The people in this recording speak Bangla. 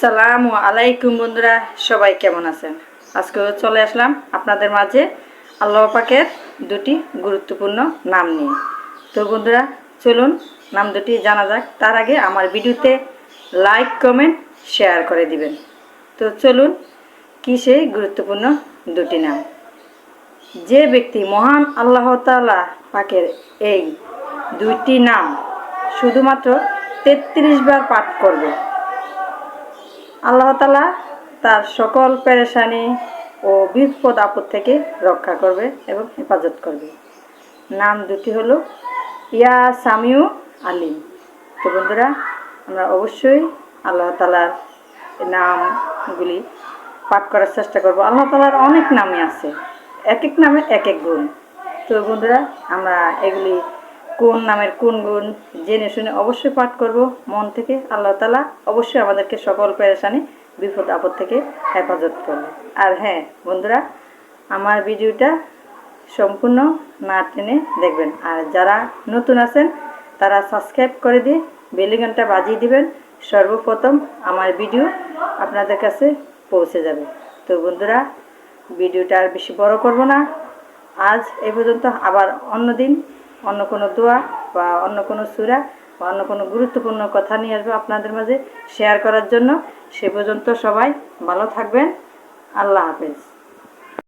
আসসালামু আলাইকুম বন্ধুরা, সবাই কেমন আছেন? আজকেও চলে আসলাম আপনাদের মাঝে আল্লাহ পাকের দুটি গুরুত্বপূর্ণ নাম নিয়ে। তো বন্ধুরা, চলুন নাম দুটি জানা যাক। তার আগে আমার ভিডিওতে লাইক কমেন্ট শেয়ার করে দিবেন। তো চলুন, কী সেই গুরুত্বপূর্ণ দুটি নাম? যে ব্যক্তি মহান আল্লাহ তাআলা পাকের এই দুইটি নাম শুধুমাত্র তেত্রিশ বার পাঠ করবে আল্লাহ তালা তার সকল পেরেশানি ও বিপদ আপদ থেকে রক্ষা করবে এবং হেফাজত করবে। নাম দুটি হলো ইয়া সামিউ আলিম। তো বন্ধুরা, আমরা অবশ্যই আল্লাহ তালার নামগুলি পাঠ করার চেষ্টা করব। আল্লাহ তালার অনেক নামই আছে। এক এক নামে এক এক গুণ। তো বন্ধুরা, আমরা এগুলি কোন নামের কোন গুণ জেনে শুনে অবশ্যই পাঠ করব। মন থেকে আল্লাহ তালা অবশ্যই আমাদেরকে সকল পেরেশানি, বিপদ, আপদ থেকে হেফাজত করবে আর হ্যাঁ বন্ধুরা, আমার ভিডিওটা সম্পূর্ণ না টেনে দেখবেন। আর যারা নতুন আছেন, তারা সাবস্ক্রাইব করে দিয়ে বেলিগানটা বাজিয়ে দিবেন। সর্বপ্রথম আমার ভিডিও আপনাদের কাছে পৌঁছে যাবে। তো বন্ধুরা, ভিডিওটা আর বেশি বড় করব না। আজ এই পর্যন্ত আবার অন্য দিন অন্য কোনো দোয়া বা অন্য কোনো সুরা বা অন্য কোনো গুরুত্বপূর্ণ কথা নিয়ে আসব আপনাদের মাঝে শেয়ার করার জন্য। সে পর্যন্ত সবাই ভালো থাকবেন। আল্লাহ হাফেজ।